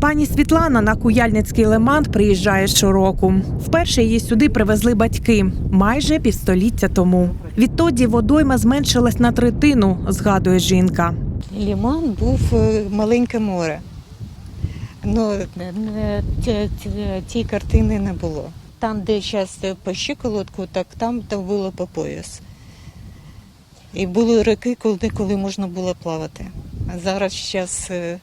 Пані Світлана на Куяльницький лиман приїжджає щороку. Вперше її сюди привезли батьки майже півстоліття тому. Відтоді водойма зменшилась на третину, згадує жінка. Ліман був е, маленьке море. Ну, не- не- ті- картини не було. Там, де зараз по щиколотку, так там було по пояс. І були роки, коли, можна було плавати. А зараз зараз е, е,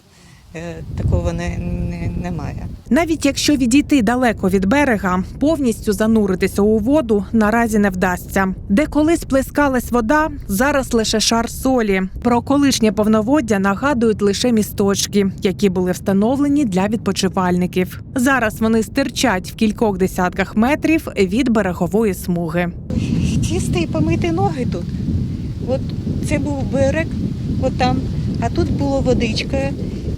такого не, не, немає. Навіть якщо відійти далеко від берега, повністю зануритися у воду наразі не вдасться. Де колись плескалась вода, зараз лише шар солі. Про колишнє повноводдя нагадують лише місточки, які були встановлені для відпочивальників. Зараз вони стирчать в кількох десятках метрів від берегової смуги. Чисти і помити ноги тут. От це був берег, от там, а тут була водичка,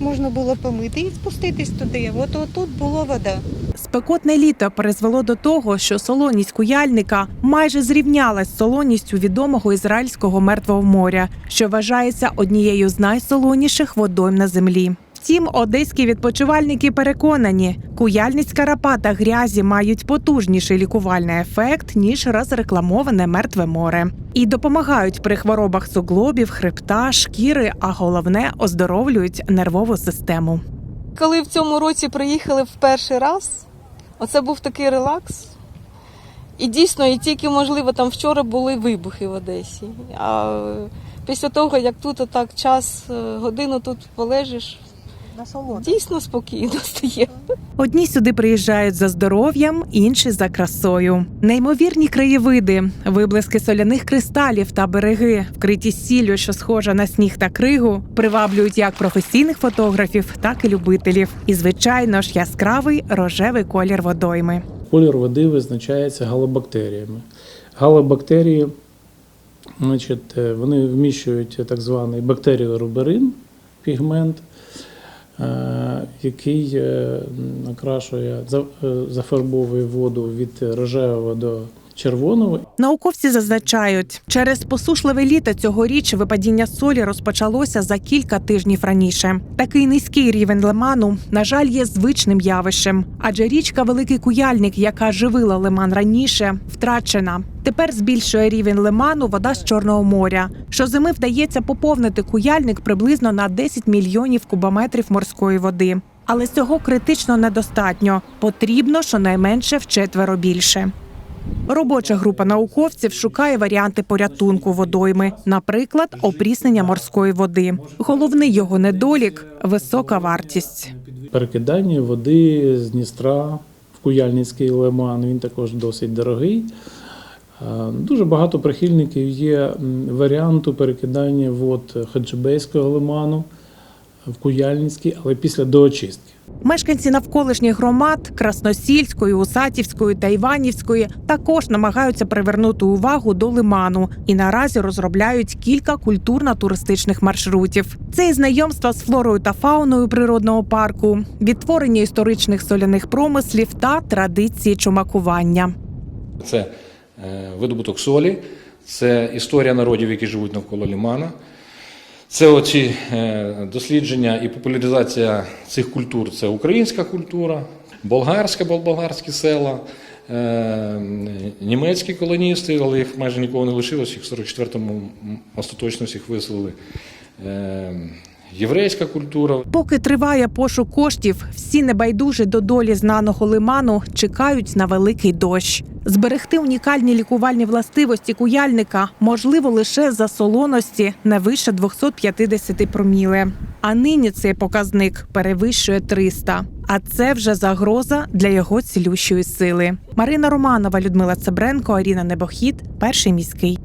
можна було помити і спуститись туди. От, от тут була вода. Спекотне літо призвело до того, що солоність куяльника майже зрівнялась з солоністю відомого ізраїльського мертвого моря, що вважається однією з найсолоніших водойм на землі. Втім, одеські відпочивальники переконані, куяльницька рапа та грязі мають потужніший лікувальний ефект ніж розрекламоване мертве море, і допомагають при хворобах суглобів, хребта, шкіри, а головне оздоровлюють нервову систему. Коли в цьому році приїхали в перший раз, оце був такий релакс. І дійсно, і тільки, можливо, там вчора були вибухи в Одесі. А е, після того, як тут отак час, е, годину тут полежиш, дійсно спокійно стає. Одні сюди приїжджають за здоров'ям, інші за красою. Неймовірні краєвиди, виблиски соляних кристалів та береги, вкриті сіллю, що схожа на сніг та кригу, приваблюють як професійних фотографів, так і любителів. І, звичайно ж, яскравий рожевий колір водойми. Колір води визначається галобактеріями. Галобактерії, значить, е, вони вміщують так званий бактеріоруберин, пігмент, який накрашує окрашує, за- е, зафарбовує воду від рожевого до червоного Науковці зазначають, через посушливе літо цьогоріч випадіння солі розпочалося за кілька тижнів раніше. Такий низький рівень лиману, на жаль, є звичним явищем, адже річка Великий Куяльник, яка живила лиман раніше, втрачена. Тепер збільшує рівень лиману вода з Чорного моря. Щозими вдається поповнити куяльник приблизно на 10 мільйонів кубометрів морської води. Але цього критично недостатньо. Потрібно щонайменше вчетверо більше. Робоча група науковців шукає варіанти порятунку водойми, наприклад, опріснення морської води. Головний його недолік висока вартість. перекидання води з Дністра в Куяльницький лиман. Він також досить дорогий. Е, Дуже багато прихильників є варіанту перекидання вод Хаджибейського лиману в Куяльницький, але після доочистки. Мешканці навколишніх громад Красносільської, Усатівської та Іванівської також намагаються привернути увагу до лиману і наразі розробляють кілька культурно-туристичних маршрутів. Це і знайомства з флорою та фауною природного парку, відтворення історичних соляних промислів та традиції чумакування. Це е, видобуток солі, це історія народів, які живуть навколо лімана. Це оці е, дослідження і популяризація цих культур це українська культура, болгарська, бо- болгарські села, е, німецькі колоністи, але їх майже нікого не лишилось, їх в 44-му остаточно всіх виселили. Єврейська культура, Поки триває пошук коштів, всі небайдужі до долі знаного лиману чекають на великий дощ. Зберегти унікальні лікувальні властивості куяльника можливо лише за солоності не вище 250 проміле. А нині цей показник перевищує 300. А це вже загроза для його цілющої сили. Марина Романова, Людмила Цебренко, Аріна Небохід, перший міський.